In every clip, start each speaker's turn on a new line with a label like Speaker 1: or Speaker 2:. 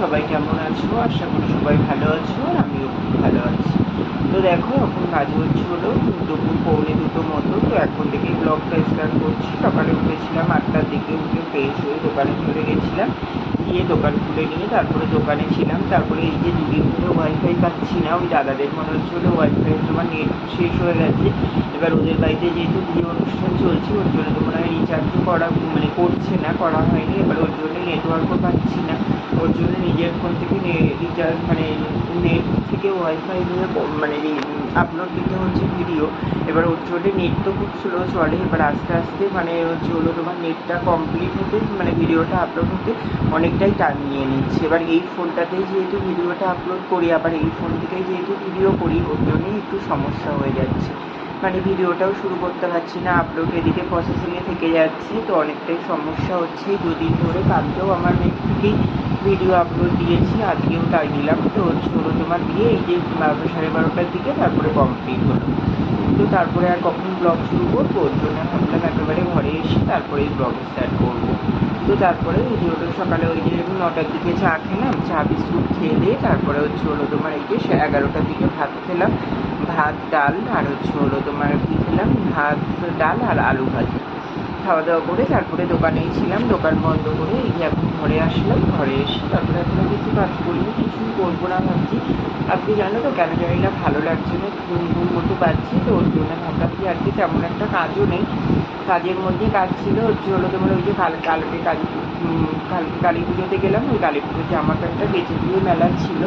Speaker 1: সবাই কেমন আছো? আশা করি সবাই ভালো আছো আমিও খুব ভালো আছি। তো দেখো, এখন কাজ হচ্ছে হলো দুপুর, পৌনে দুটো মতো। তো এখন থেকেই ব্লগটা স্টার্ট করছি। সকালে উঠেছিলাম, আটটার দিকে উঠে ফ্রেশ হয়ে দোকানে চলে গেছিলাম। গিয়ে দোকান খুলে নিয়ে তারপরে দোকানে ছিলাম। তারপরে এই যে দুদিন ধরে ওয়াইফাই পাচ্ছি না, ওই দাদাদের মনে হচ্ছিল ওয়াইফাই তোমার নেট শেষ হয়ে গেছে। এবার ওদের বাড়িতে যেহেতু বিয়ে অনুষ্ঠান চলছে, ওর জন্য তো হয় রিচার্জও করা মানে করছে না, করা হয়নি। এবার ওর জন্য নেটওয়ার্কও পাচ্ছি না। ওর জন্য নিজের ফোন থেকে রিচার্জ মানে নেট থেকে ওয়াইফাই নিয়ে মানে আপলোড দিতে হচ্ছে ভিডিও এবার ওর জন্য নেট তো খুব স্লো চলে। এবার আস্তে আস্তে মানে হচ্ছে হলো তোমার নেটটা কমপ্লিট হতে মানে ভিডিওটা আপলোড হতে অনেকটাই টাইম নিয়ে নিচ্ছে। এবার এই ফোনটাতেই যেহেতু ভিডিওটা আপলোড করি, আবার এই ফোন থেকেই যেহেতু ভিডিও করি, ওর জন্যই একটু সমস্যা হয়ে যাচ্ছে। মানে ভিডিওটাও শুরু করতে পারছি না আপলোড এদিকে প্রসেসিংয়ে থেকে যাচ্ছে, তো অনেকটাই সমস্যা হচ্ছে। এই দুদিন ধরে কালকেও আমার থেকেই ভিডিও আপলোড দিয়েছি, আজকেও তাই দিলাম। তো হলো তোমার দিয়ে এই যে সাড়ে বারোটার দিকে তারপরে কমপ্লিট হলো। তো তারপরে আর কখন ব্লগ শুরু করব? ওর জন্য ভাবলাম একেবারে ঘরে এসে তারপরে ব্লগ স্টার্ট করব। তো তারপরে ওই হলো সকালে ওই যে নটার দিকে চা খেলাম, চা, বিস্কুট খেয়ে দিয়ে তারপরে হচ্ছে হলো তোমার এই যে এগারোটার দিকে ভাত খেলাম। ভাত, ডাল আর হচ্ছে হলো তোমার কী খেলাম? ভাত, ডাল আর আলু ভাজি। খাওয়া দাওয়া করে তারপরে দোকানেই ছিলাম, দোকান বন্ধ করে এই যে এখন ঘরে আসলাম, ঘরে এসে তারপরে এখনও কিছু কাজ করিনি কিছুই করব না ভাবছি। আজকে জানো তো কেন জানি না ভালো লাগছে না, ঘুম ঘুম মতো পাচ্ছি তো ওর জন্য ভাবলাম যে আজকে তেমন একটা কাজও নেই। কাজের মধ্যে কাজ ছিল, হচ্ছে হলো তোমার ওই যে কাল, কালকে কালী কালকে কালী পুজোতে গেলাম, ওই কালী পুজোর জামা প্যান্টটা বেঁচে দিয়ে মেলা ছিল।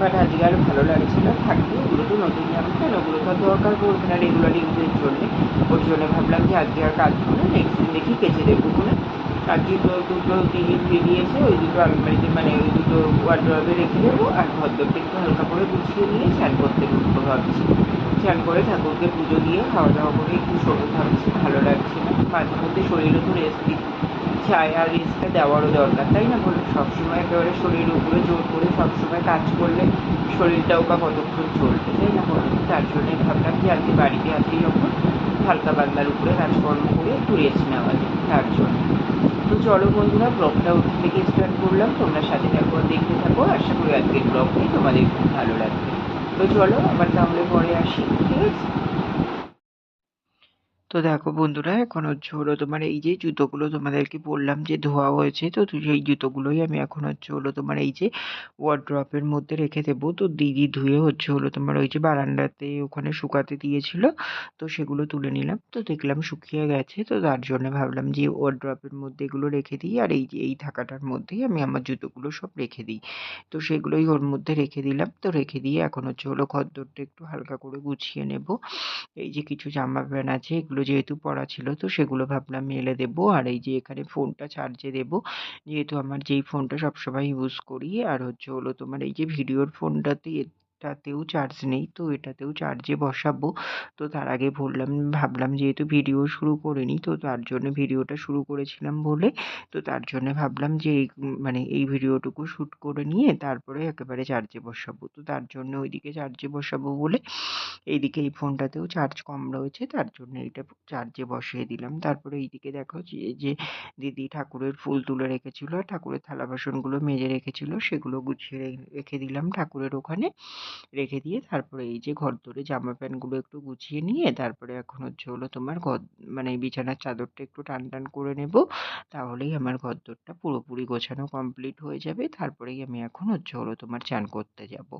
Speaker 1: বাট আজকে আর ভালো লাগছে না, থাকবে ওগুলো তো নতুন জামা প্যান্ট ওগুলো তো আর দরকার পড়বে না রেগুলার ইউজের জন্যে। ওর জন্য ভাবলাম যে আজকে আর কাজ দিন দেখি কেচে দেবো কোনো আর দুটো দুটো দিদি ধুয়ে দিয়েছে, ওই দুটো আলমারিতে মানে ওই দুটো ওয়ার্ড্রবে রেখে দেবো, আর ভদ্রকে একটু হালকা করে গুছিয়ে নিয়ে স্নান করতে ঢুকবো ভাবছি। স্নান করে ঠাকুরকে পুজো দিয়ে খাওয়া দাওয়া করে একটু শরীর ভাবছি, ভালো লাগছে না। মাঝে মধ্যে শরীরে তো রেস্ট চাই আর রেস্টটা দেওয়ারও দরকার, তাই না বলুন? সবসময় একেবারে শরীরের উপরে জোর করে সবসময় কাজ করলে শরীরটাও বা কতক্ষণ চলবে, তাই না বলুন? তার জন্যই ভাবলাম যে আজকে বাড়িতে আছি যখন। হালকা পাতলার উপরে কাজকর্ম করে একটু রেস্ট নেওয়া যায়, তার জন্য। তো চলো বন্ধুরা ব্লগটা ওখান থেকে স্টার্ট করলাম। তোমরা সাথে থাকো, দেখতে থাকো। আশা করি আজকের ব্লগটি তোমাদের খুব ভালো লাগবে। তো চলো, আবার তাহলে পরে আসি, ঠিক আছে? তো দেখো বন্ধুরা, এখন হচ্ছে হলো তোমার এই যে জুতোগুলো তোমাদেরকে বললাম যে ধোয়া হয়েছে, তো সেই জুতোগুলোই আমি এখন হচ্ছে হলো তোমার এই যে ওয়ার্ড্রপের মধ্যে রেখে দেবো। তো দিদি ধুয়ে হচ্ছে হলো তোমার ওই যে বারান্দাতে ওখানে শুকাতে দিয়েছিল, তো সেগুলো তুলে নিলাম। তো দেখলাম শুকিয়ে গেছে, তো তার জন্য ভাবলাম যে ওয়ার্ড্রপের মধ্যে এগুলো রেখে দিই, আর এই যে, এই থাকাটার মধ্যেই আমি আমার জুতোগুলো সব রেখে দিই। তো সেগুলোই ওর মধ্যে রেখে দিলাম। তো রেখে দিয়ে এখন হচ্ছে হলো খদ্দরটা একটু হালকা করে গুছিয়ে নেব। এই যে কিছু জামা প্যান্ট আছে, এগুলো যেহেতু পড়া ছিল, তো সেগুলো ভাবলাম মেলে দেব। আর এই যে এখানে ফোনটা চার্জে দেব। যেহেতু আমার যেই ফোনটা সবসময় ইউজ করি। আর হচ্ছে হলো তোমার এই যে ভিডিওর ফোনটাতে এটাতেও চার্জ নেই, তো এটাতেও চার্জে বসাবো। তো তার আগে বললাম, ভাবলাম যেহেতু ভিডিও শুরু করিনি, তো তার জন্য ভিডিওটা শুরু করেছিলাম বলে, তো তার জন্য ভাবলাম যে এই মানে এই ভিডিওটুকু শ্যুট করে নিয়ে তারপরে একেবারে চার্জে বসাবো। তো তার জন্য ওইদিকে চার্জে বসাবো বলে, এইদিকে এই ফোনটাতেও চার্জ কম রয়েছে, তার জন্য এইটা চার্জে বসিয়ে দিলাম। তারপরে এইদিকে দেখো যে দিদি ঠাকুরের ফুল তুলে রেখেছিল, ঠাকুরের থালা বাসনগুলো মেজে রেখেছিল, সেগুলো গুছিয়ে রেখে দিলাম ঠাকুরের ওখানে। রেখে দিয়ে তারপরে এই যে ঘর ধরে জামা প্যান্টগুলো একটু গুছিয়ে নিয়ে তারপরে এখন হচ্ছে হলো তোমার ঘর মানে বিছানার চাদরটা একটু টান টান করে নেব। তাহলেই আমার ঘরদোরটা পুরোপুরি গোছানো কমপ্লিট হয়ে যাবে। তারপরেই আমি এখন হচ্ছে হলো তোমার চান করতে যাব।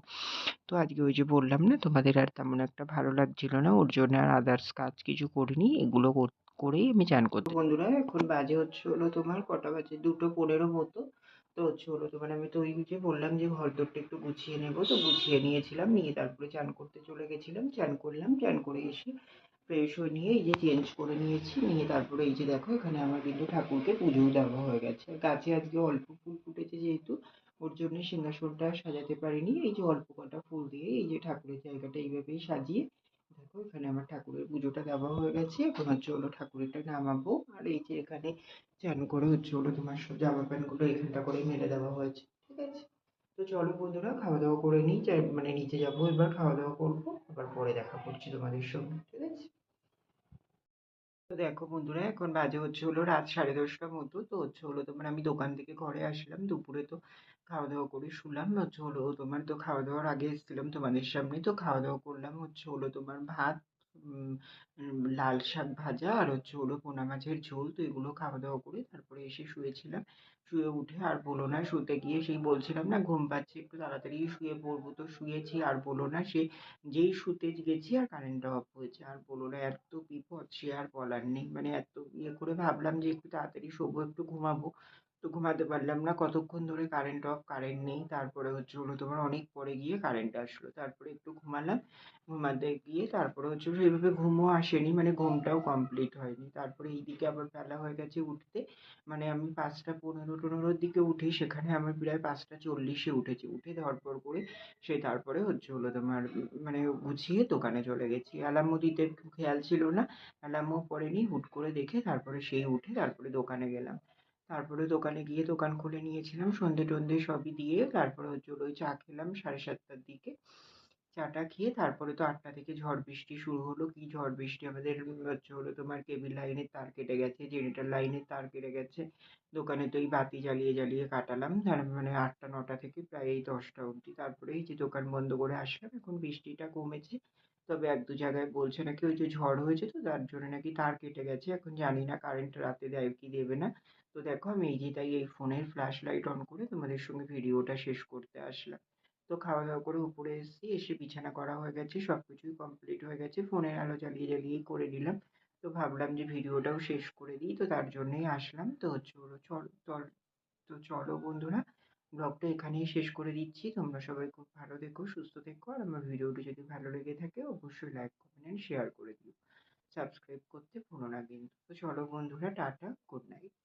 Speaker 1: তো আজকে ওই যে বললাম না, তোমাদের আর তেমন একটা ভালো লাগছিল না, ওর জন্য আর আদার্স কাজ কিছু করিনি, এগুলো কর- করেই আমি চান করতে বন্ধুরা, এখন বাজে হচ্ছে হলো তোমার কটা বাজে? দুটো পনেরো মতো। তো হচ্ছে হলো মানে আমি তো ওই যে বললাম যে ঘর দোরটা একটু গুছিয়ে নেব, তো গুছিয়ে নিয়েছিলাম, নিয়ে তারপরে চান করতে চলে গেছিলাম, চান করলাম, চান করে এসে ফ্রেশ হয়ে নিয়ে এই যে চেঞ্জ করে নিয়েছি, নিয়ে তারপরে এই যে দেখো এখানে আমার কিন্তু ঠাকুরকে পুজোও দেওয়া হয়ে গেছে। গাছে আজকে অল্প ফুল ফুটেছে যেহেতু, ওর জন্য সিংহাসনটা সাজাতে পারিনি, এই যে অল্প কটা ফুল দিয়ে এই যে ঠাকুরের জায়গাটা এইভাবেই সাজিয়ে দেখো, এখানে আমার ঠাকুরের পুজোটা দেওয়া হয়ে গেছে। এখন হচ্ছে হলো ঠাকুরেরটা নামাবো। আর এই যে এখানে চান করে হচ্ছে হলো তোমার সব জামা প্যান্টগুলো এখানটা করে মেলে দেওয়া হয়েছে, ঠিক আছে? তো চলো বন্ধুরা, খাওয়া দাওয়া করে নিই। চাই- মানে নিচে যাব এবার, খাওয়া দাওয়া করব। আবার পরে দেখা করছি তোমাদের সঙ্গে, ঠিক আছে? তো দেখো বন্ধুরা, এখন বাজে হচ্ছে হলো রাত সাড়ে দশটার মতো। তো হচ্ছে হলো তোমার আমি দোকান থেকে ঘরে আসলাম। দুপুরে তো খাওয়া দাওয়া করে শুলাম হচ্ছে হলো, তোমার তো খাওয়া দাওয়ার আগে এসেছিলাম তোমাদের সামনে। তো খাওয়া দাওয়া করলাম। হচ্ছে, হলো, তোমার ভাত লাল শাক ভাজা আর হচ্ছে, হলো, পোনা মাছের ঝোল। তো এগুলো খাওয়া দাওয়া করে তারপরে এসে শুয়েছিলাম। শুয়ে উঠে আর বলো না, শুতে গিয়ে সেই বলছিলাম না, ঘুম পাচ্ছি, একটু তাড়াতাড়ি শুয়ে পড়ব। তো শুয়েছি আর বলো না, সে যেই শুতে গেছি আর কারেন্টটা অফ হয়েছে। আর বলো না, এত বিপদ, সে আর বলার নেই। মানে এত ইয়ে করে ভাবলাম যে, একটু তাড়াতাড়ি শোবো, একটু ঘুমাবো। তো ঘুমাতে পারলাম না। কতক্ষণ ধরে কারেন্ট অফ কারেন্ট নেই। তারপরে হচ্ছে হলো তোমার অনেক পরে গিয়ে কারেন্ট আসলো। তারপরে একটু ঘুমালাম। ঘুমাতে গিয়ে তারপরে হচ্ছে সেইভাবে ঘুমও আসেনি। মানে ঘুমটাও কমপ্লিট হয়নি। তারপরে এইদিকে আবার বেলা হয়ে গেছে উঠতে। মানে আমি পাঁচটা পনেরো টনেরোর দিকে উঠি। সেখানে আমার প্রায় পাঁচটা চল্লিশে উঠেছি। উঠে ধরপড় করে সে তারপরে হচ্ছে হলো তোমার মানে গুছিয়ে দোকানে চলে গেছি। অ্যালার্মও দিতে খেয়াল ছিল না। অ্যালার্মও পড়েনি। হুট করে দেখে তারপরে সেই উঠে তারপরে দোকানে গেলাম। তারপরে দোকানে গিয়ে দোকান খুলে নিয়েছিলাম। সন্ধে টন্ধে সবই দিয়ে তারপরে হচ্ছে ওই চা খেলাম সাড়ে সাতটার দিকে। চাটা খেয়ে তারপরে তো আটটা থেকে ঝড় বৃষ্টি শুরু হলো। কি ঝড় বৃষ্টি? আমাদের হচ্ছে হলো তোমার কেবিল লাইনের তার কেটে গেছে, জেনারেটর লাইনের তার কেটে গেছে। দোকানে তো এই বাতি জ্বালিয়ে জ্বালিয়ে কাটালাম। তার মানে আটটা, নটা থেকে প্রায় এই দশটা অবধি। তারপরে এই যে দোকান বন্ধ করে আসলাম। এখন বৃষ্টিটা কমেছে। তবে এক দু জায়গায় বলছে নাকি ওই যে ঝড় হয়েছে তো তার জন্য নাকি তার কেটে গেছে। এখন জানি না কারেন্ট রাতে দেয় কি দেবে না। তো দেখো আমি এই যে তাই এই ফোনের ফ্ল্যাশ লাইট অন করে তোমাদের সঙ্গে ভিডিওটা শেষ করতে আসলাম। তো খাওয়া দাওয়া করে উপরে এসেছি, এসে বিছানা করা হয়ে গেছে সব কিছুই কমপ্লিট হয়ে গেছে, ফোনের আলো জ্বালিয়ে জ্বালিয়েই করে নিলাম। তো ভাবলাম যে ভিডিওটাও শেষ করে দিই, তো তার জন্যই আসলাম। তো চল চল তো চলো বন্ধুরা, ব্লগটা এখানেই শেষ করে দিচ্ছি। তোমরা সবাই খুব ভালো থেকো, সুস্থ থেকো, আর আমার ভিডিওটি যদি ভালো লেগে থাকে অবশ্যই লাইক কমেন্ট শেয়ার করে দিও। সাবস্ক্রাইব করতে ভুলো না কিন্তু। তো চলো বন্ধুরা, টাটা গুড নাইট